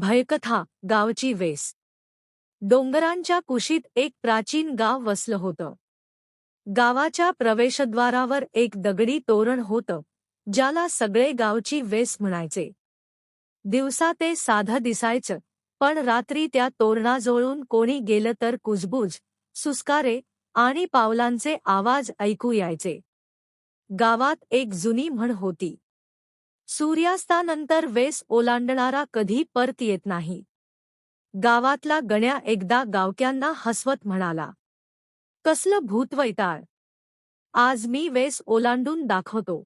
भयकथा गावची वेस. डोंगरांच्या कुशीत एक प्राचीन गाव वसलं होतं. गावाच्या प्रवेशद्वारावर एक दगडी तोरण होतं ज्याला सगळे गावची वेस म्हणायचे. दिवसा ते साधं दिसायचं पण रात्री त्या तोरणाजवळून कोणी गेलं तर कुजबुज सुस्कारे आणि पावलांचे आवाज ऐकू यायचे. गावात एक जुनी म्हण होती. सूर्यास्तानंतर वेस ओलांडणारा कधी परत येत नाही. गावातला गण्या एकदा गावक्यांना हसवत म्हणाला कसलं भूतवैताळ आज मी वेस ओलांडून दाखवतो.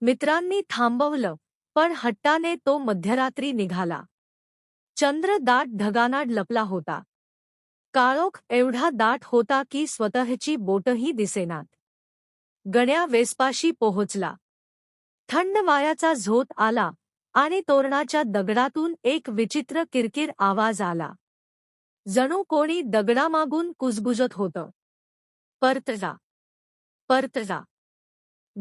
मित्रांनी थांबवलं पण हट्टाने तो मध्यरात्री निघाला. चंद्र दाट ढगानाड लपला होता. काळोख एवढा दाट होता की स्वतःची बोटही दिसेनात. गण्या वेसपाशी पोहोचला. थंड वायाचा झोत आला आणि तोरणाच्या दगडातून एक विचित्र किरकिर आवाज आला. जणू कोणी दगडामागून कुजबुजत होतं. परतजा परतजा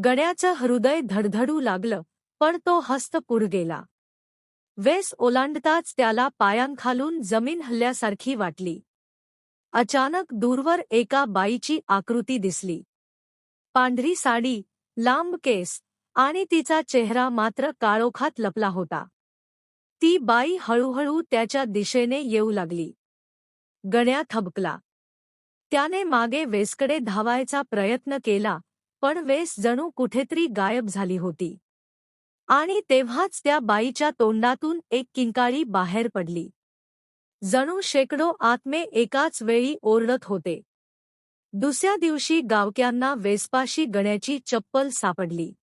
गण्याचं हृदय धडधडू लागलं पण तो हस्त पुढ गेला. वेस ओलांडताच त्याला पायांखालून जमीन हल्ल्यासारखी वाटली. अचानक दूरवर एका बाईची आकृती दिसली. पांढरी साडी लांब केस आणि तिचा चेहरा मात्र काळोखात लपला होता. ती बाई हळूहळू त्याच्या दिशेने येऊ लागली. गण्या थबकला. त्याने मागे वेसकडे धावायचा प्रयत्न केला पण वेस जणू कुठेतरी गायब झाली होती. आणि तेव्हाच त्या बाईच्या तोंडातून एक किंकाळी बाहेर पडली. जणू शेकडो आत्मे एकाच वेळी ओरडत होते. दुसऱ्या दिवशी गावक्यांना वेसपाशी गण्याची चप्पल सापडली.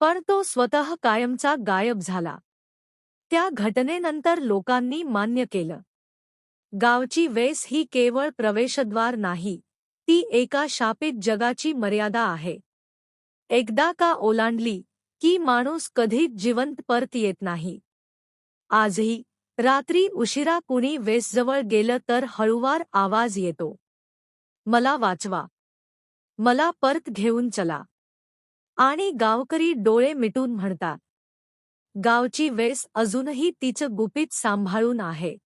पण तो स्वतः कायमचा गायब झाला. त्या घटनेनंतर लोकांनी मान्य केलं. गावची वेस ही केवळ प्रवेशद्वार नाही ती एका शापित जगाची मर्यादा आहे. एकदा का ओलांडली की माणूस कधीच जिवंत परत येत नाही. आजही रात्री उशिरा कुणी वेसजवळ गेलं तर हळुवार आवाज येतो. मला वाचवा. मला परत घेऊन चला. आणि गावकरी डोळे मिटून म्हणतात. गावची वेस अजूनही तिचं गुपित सांभाळून आहे.